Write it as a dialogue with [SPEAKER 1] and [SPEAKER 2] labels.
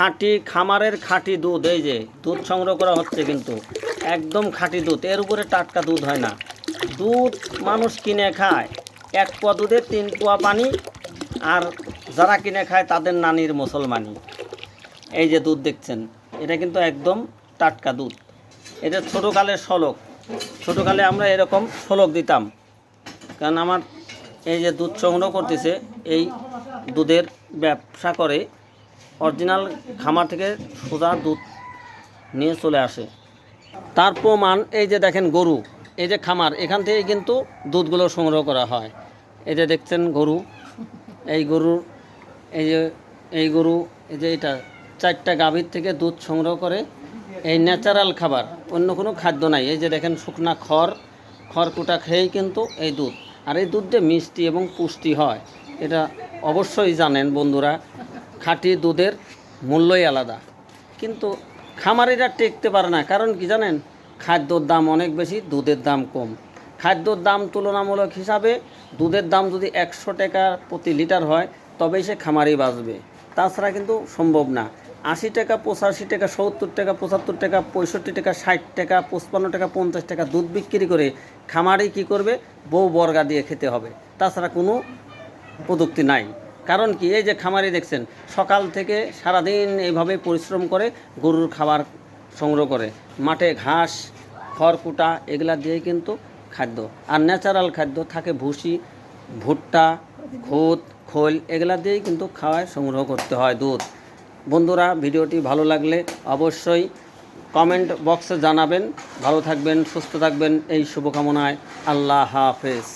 [SPEAKER 1] খাঁটি খামারের খাঁটি দুধ, এই যে, দুধ সংগ্রহ করা হচ্ছে কিন্তু। একদম খাঁটি দুধ, এর উপরে টাটকা দুধ হয় না। দুধ মানুষ কিনে খায়, এক পোয়া দুধে তিন পোয়া পানি, আর যারা কিনে খায় তাদের নানির মুসলমানি। এই যে দুধ দেখছেন, এটা কিন্তু একদম টাটকা দুধ। এটা ছোটোকালের শলক, ছোটোকালে আমরা এরকম শলক দিতাম। কারণ আমার এই যে দুধ সংগ্রহ করতেছে, এই দুধের ব্যবসা করে অরিজিনাল খামার থেকে সোজা দুধ নিয়ে চলে আসে। তার প্রমাণ এই যে দেখেন গরু, এই যে খামার, এখান থেকে কিন্তু দুধগুলো সংগ্রহ করা হয়। এই যে দেখছেন গরু, এই গরুর এই যে, এই গরু, এই যে এটা, চারটা গাভীর থেকে দুধ সংগ্রহ করে এই ন্যাচারাল খাবার, অন্য কোনো খাদ্য নাই। এই যে দেখেন শুকনা খড় খড়কুটা খেয়েই কিন্তু এই দুধ। আর এই দুধটা মিষ্টি এবং পুষ্টি হয়, এটা অবশ্যই জানেন বন্ধুরা। খাঁটি দুধের মূল্যই আলাদা। কিন্তু খামারিরা টেকতে পারে না। কারণ কি জানেন? খাদ্যর দাম অনেক বেশি, দুধের দাম কম। খাদ্যর দাম তুলনামূলক হিসাবে দুধের দাম যদি একশো টাকা প্রতি লিটার হয়, তবেই সে খামারি বাঁচবে। তাছাড়া কিন্তু সম্ভব না। আশি টাকা, পঁচাশি টাকা, সত্তর টাকা, পঁচাত্তর টাকা, পঁয়ষট্টি টাকা, ষাট টাকা, পঁচপান্ন টাকা, পঞ্চাশ টাকা দুধ বিক্রি করে খামারি কি করবে? বউ বর্গা দিয়ে খেতে হবে। তাছাড়া কোনো প্রযুক্তি নাই। কারণ কি, এই যে খামারে দেখছেন, সকাল থেকে সারাদিন এইভাবে পরিশ্রম করে গরুর খাবার সংগ্রহ করে। মাঠে ঘাস, খড়কুটা, এগুলা দিয়ে কিন্তু খাদ্য। আর ন্যাচারাল খাদ্য থাকে ভুসি, ভুট্টা, খুদ, খোল, এগুলা দিয়েই কিন্তু খাওয়ায়, সংগ্রহ করতে হয় দুধ। বন্ধুরা, ভিডিওটি ভালো লাগলে অবশ্যই কমেন্ট বক্সে জানাবেন। ভালো থাকবেন, সুস্থ থাকবেন, এই শুভকামনায় আল্লাহ হাফেজ।